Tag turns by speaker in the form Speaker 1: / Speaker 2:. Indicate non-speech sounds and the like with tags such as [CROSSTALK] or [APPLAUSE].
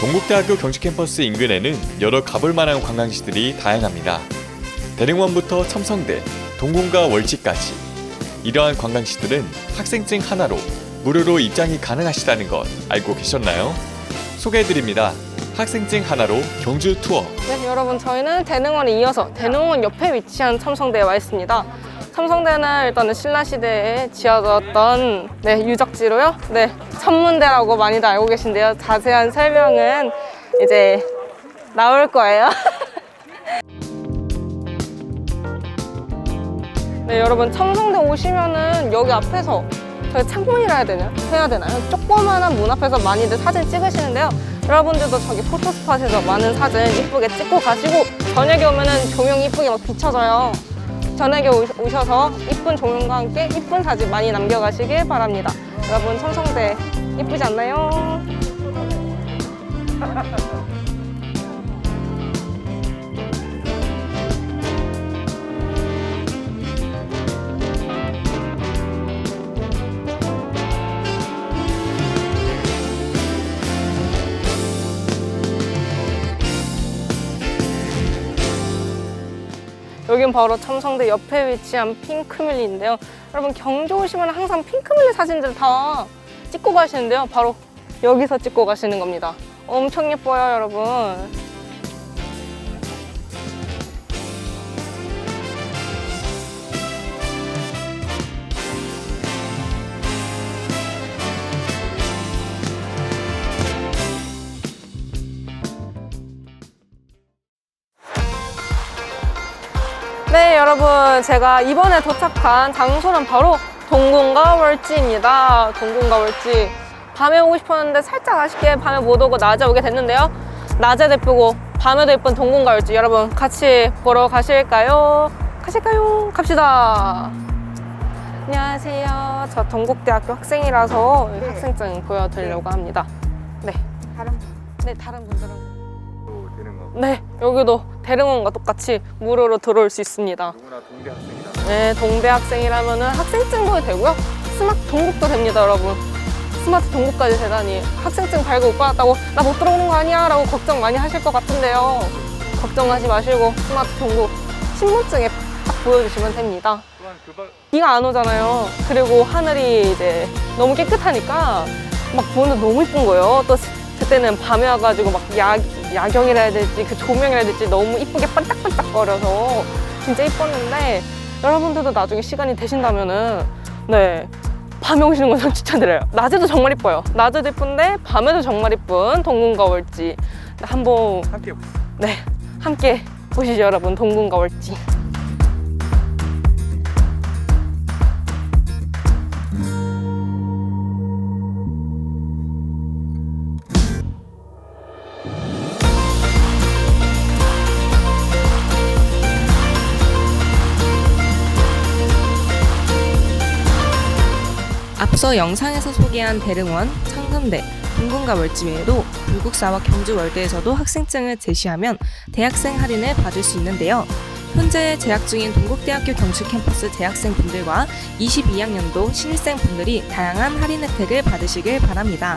Speaker 1: 동국대학교 경축 캠퍼스 인근에는 여러 가볼 만한 관광지들이 다양합니다. 대릉원부터 첨성대, 동궁과 월지까지 이러한 관광지들은 학생증 하나로 무료로 입장이 가능하시다는 것 알고 계셨나요? 소개해드립니다. 학생증 하나로 경주 투어.
Speaker 2: 네, 여러분 저희는 대능원에 이어서 대능원 옆에 위치한 첨성대에 와 있습니다. 첨성대는 일단은 신라시대에 지어졌던 네, 유적지로요. 네, 천문대라고 많이들 알고 계신데요. 자세한 설명은 이제 나올 거예요. [LAUGHS] 네, 여러분 첨성대 오시면은 여기 앞에서 저희 창문이라 해야 되나? 해야 되나요? 조그만한 문 앞에서 많이들 사진 찍으시는데요. 여러분들도 저기 포토스팟에서 많은 사진 이쁘게 찍고 가시고 저녁에 오면은 조명이 이쁘게 막 비춰져요. 저녁에 오- 오셔서 이쁜 조명과 함께 이쁜 사진 많이 남겨가시길 바랍니다. 여러분 첨성대 이쁘지 않나요? [LAUGHS] 여긴 바로 첨성대 옆에 위치한 핑크밀리인데요. 여러분 경주 오시면 항상 핑크밀리 사진들 다 찍고 가시는데요. 바로 여기서 찍고 가시는 겁니다. 엄청 예뻐요, 여러분. 네, 여러분. 제가 이번에 도착한 장소는 바로 동궁과 월지입니다. 동궁과 월지. 밤에 오고 싶었는데 살짝 아쉽게 밤에 못 오고 낮에 오게 됐는데요. 낮에도 예쁘고 밤에도 예쁜 동궁과 월지. 여러분, 같이 보러 가실까요? 가실까요? 갑시다. 안녕하세요. 저 동국대학교 학생이라서 학생증 보여드리려고 합니다. 네.
Speaker 3: 다른
Speaker 2: 네, 다른 분들은.
Speaker 1: 또 되는 거.
Speaker 2: 네, 여기도 대릉원과 똑같이 무료로 들어올 수 있습니다.
Speaker 1: 누구나 동대 학생이다.
Speaker 2: 네, 동대 학생이라면 학생증도 되고요. 스마트 동국도 됩니다, 여러분. 스마트 동국까지 되다니 학생증 발급 못 받았다고 나 못 들어오는 거 아니야? 라고 걱정 많이 하실 것 같은데요. 걱정하지 마시고 스마트 동국 신분증에 딱 보여주시면 됩니다. 비가 안 오잖아요. 그리고 하늘이 이제 너무 깨끗하니까 막 보는데 너무 이쁜 거예요. 또 스- 그때는 밤에 와가지고 막 야, 야경이라 해야 될지 그 조명이라 해야 될지 너무 이쁘게 반짝반짝거려서 진짜 이뻤는데 여러분들도 나중에 시간이 되신다면은 네 밤에 오시는 건전 추천드려요. 낮에도 정말 이뻐요. 낮에도 이쁜데 밤에도 정말 이쁜 동궁과 월지 한번
Speaker 1: 함께
Speaker 2: 네 함께 보시죠 여러분 동궁과 월지.
Speaker 4: 앞서 영상에서 소개한 대릉원, 창금대, 동궁과 월지 외에도 불국사와 경주월대에서도 학생증을 제시하면 대학생 할인을 받을 수 있는데요. 현재 재학 중인 동국대학교 경축 캠퍼스 재학생분들과 22학년도 신입생분들이 다양한 할인 혜택을 받으시길 바랍니다.